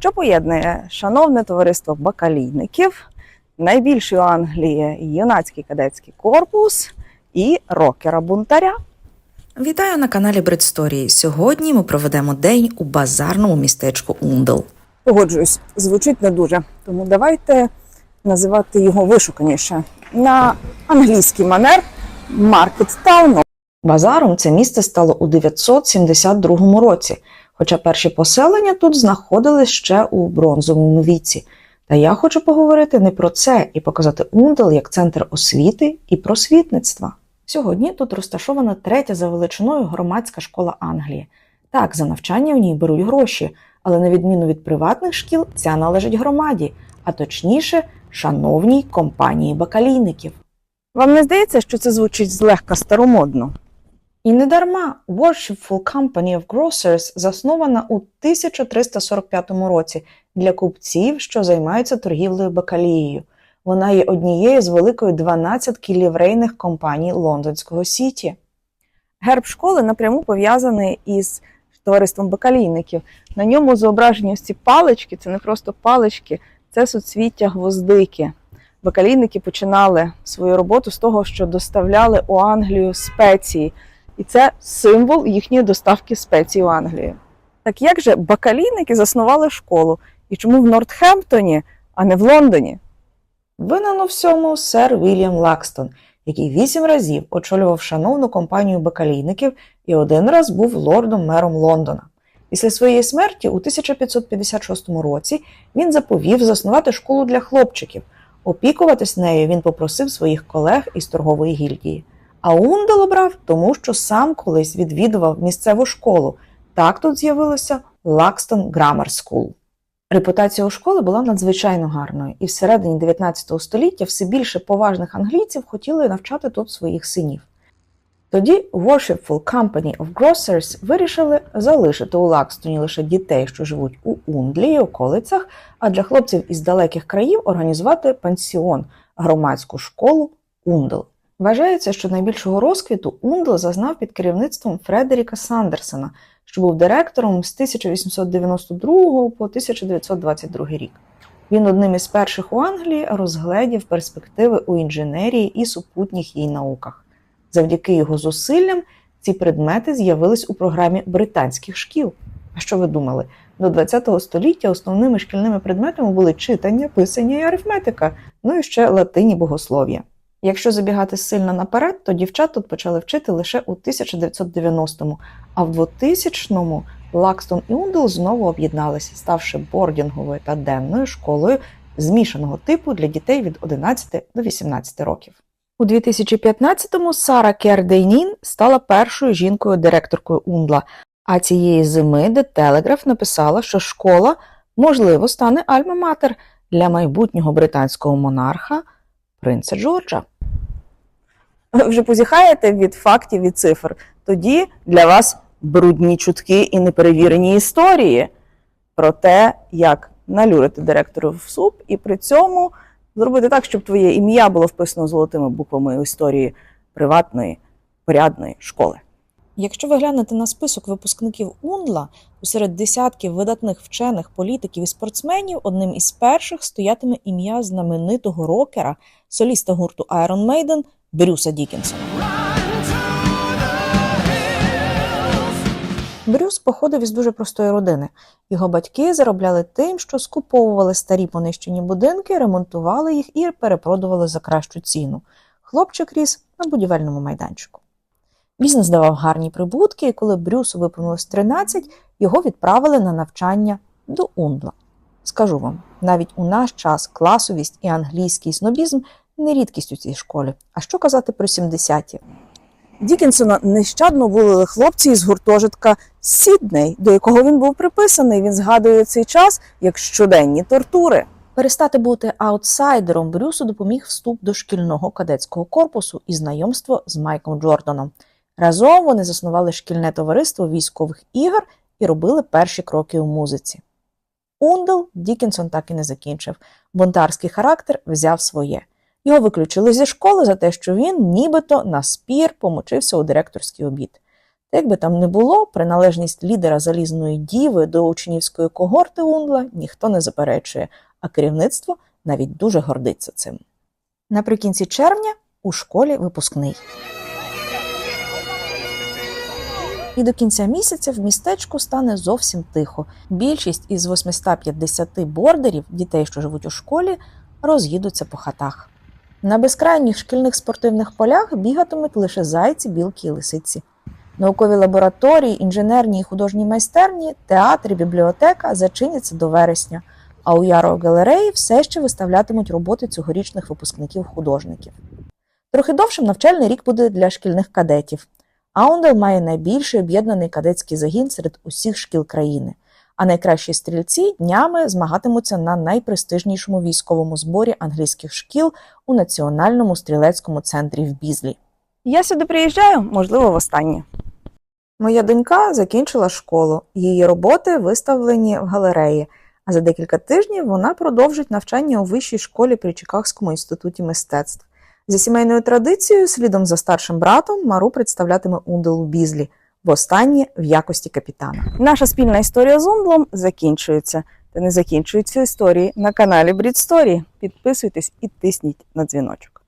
що поєднує шановне товариство бакалійників, найбільший у Англії юнацький кадетський корпус і рокера бунтаря. Вітаю на каналі Бредсторії. Сьогодні ми проведемо день у базарному містечку Ундл. Погоджуюсь, звучить не дуже. Тому давайте називати його вишуканіше на англійський манер Маркет Тауну. Базаром це місце стало у 972 році, хоча перші поселення тут знаходились ще у бронзовому віці. Та я хочу поговорити не про це і показати Ундл як центр освіти і просвітництва. Сьогодні тут розташована третя за величиною громадська школа Англії. Так, за навчання в ній беруть гроші, але на відміну від приватних шкіл, ця належить громаді, а точніше, шановній компанії бакалійників. Вам не здається, що це звучить злегка старомодно? І не дарма Worshipful Company of Grocers заснована у 1345 році для купців, що займаються торгівлею бакалією. Вона є однією з великої 12 ліврейних компаній лондонського сіті. Герб школи напряму пов'язаний із товариством бакалійників. На ньому зображені ось ці палички, це не просто палички, це суцвіття гвоздики. Бакалійники починали свою роботу з того, що доставляли у Англію спеції. І це символ їхньої доставки спецій у Англію. Так як же бакалійники заснували школу? І чому в Нортхемптоні, а не в Лондоні? Винен у всьому сер Вільям Лакстон, який вісім разів очолював шановну компанію бакалійників і один раз був лордом-мером Лондона. Після своєї смерті у 1556 році він заповів заснувати школу для хлопчиків. Опікуватись нею він попросив своїх колег із торгової гільдії. А Ундел обрав, тому що сам колись відвідував місцеву школу. Так тут з'явилося Лакстон Grammar School. Репутація у школи була надзвичайно гарною, і всередині 19 століття все більше поважних англійців хотіли навчати тут своїх синів. Тоді Worshipful Company of Grocers вирішили залишити у Лакстоні лише дітей, що живуть у Ундлі і околицях, а для хлопців із далеких країв організувати пансіон, громадську школу Ундл. Вважається, що найбільшого розквіту Ундл зазнав під керівництвом Фредеріка Сандерсона, що був директором з 1892 по 1922 рік. Він одним із перших у Англії розгледів перспективи у інженерії і супутніх їй науках. Завдяки його зусиллям ці предмети з'явились у програмі британських шкіл. А що ви думали? До ХХ століття основними шкільними предметами були читання, писання і арифметика, ну і ще латині богослов'я. Якщо забігати сильно наперед, то дівчат тут почали вчити лише у 1990-му, а в 2000-му Лакстон і Ундл знову об'єдналися, ставши бордінговою та денною школою змішаного типу для дітей від 11 до 18 років. У 2015-му Сара Кердейнін стала першою жінкою-директоркою Ундла, а цієї зими The Telegraph написала, що школа, можливо, стане альма-матер для майбутнього британського монарха принца Джорджа. Ви вже позіхаєте від фактів і цифр. Тоді для вас брудні чутки і неперевірені історії про те, як налюрити директору в суп, і при цьому зробити так, щоб твоє ім'я було вписано золотими буквами у історії приватної порядної школи. Якщо ви глянете на список випускників УНЛА, то серед десятків видатних вчених, політиків і спортсменів одним із перших стоятиме ім'я знаменитого рокера, соліста гурту Iron Maiden Брюса Дікінсона. Брюс походив із дуже простої родини. Його батьки заробляли тим, що скуповували старі понищені будинки, ремонтували їх і перепродували за кращу ціну. Хлопчик ріс на будівельному майданчику. Бізнес давав гарні прибутки, і коли Брюсу виповнилось 13, його відправили на навчання до Ундла. Скажу вам, навіть у наш час класовість і англійський снобізм не рідкість у цій школі. А що казати про 70-ті? Дікінсона нещадно вулили хлопці із гуртожитка Сідней, до якого він був приписаний. Він згадує цей час як щоденні тортури. Перестати бути аутсайдером Брюсу допоміг вступ до шкільного кадетського корпусу і знайомство з Майком Джорданом. Разом вони заснували шкільне товариство військових ігор і робили перші кроки у музиці. Ундл Дікінсон так і не закінчив. Бунтарський характер взяв своє. Його виключили зі школи за те, що він нібито на спір помочився у директорський обід. Та як би там не було, приналежність лідера залізної діви до учнівської когорти Ундла ніхто не заперечує, а керівництво навіть дуже гордиться цим. Наприкінці червня у школі випускний. І до кінця місяця в містечку стане зовсім тихо. Більшість із 850 бордерів, дітей, що живуть у школі, роз'їдуться по хатах. На безкрайніх шкільних спортивних полях бігатимуть лише зайці, білки і лисиці. Наукові лабораторії, інженерні і художні майстерні, театр і бібліотека зачиняться до вересня, а у Яро галереї все ще виставлятимуть роботи цьогорічних випускників-художників. Трохи довшим навчальний рік буде для шкільних кадетів. Аундел має найбільший об'єднаний кадетський загін серед усіх шкіл країни, а найкращі стрільці днями змагатимуться на найпрестижнішому військовому зборі англійських шкіл у Національному стрілецькому центрі в Бізлі. Я сюди приїжджаю, можливо, востаннє. Моя донька закінчила школу. Її роботи виставлені в галереї. А за декілька тижнів вона продовжить навчання у вищій школі при Чикагському інституті мистецтв. За сімейною традицією, слідом за старшим братом, Мару представлятиме Ундалу Бізлі, востаннє в якості капітана. Наша спільна історія з Ундлом закінчується. Та не закінчуються історії на каналі Брід Сторі. Підписуйтесь і тисніть на дзвіночок.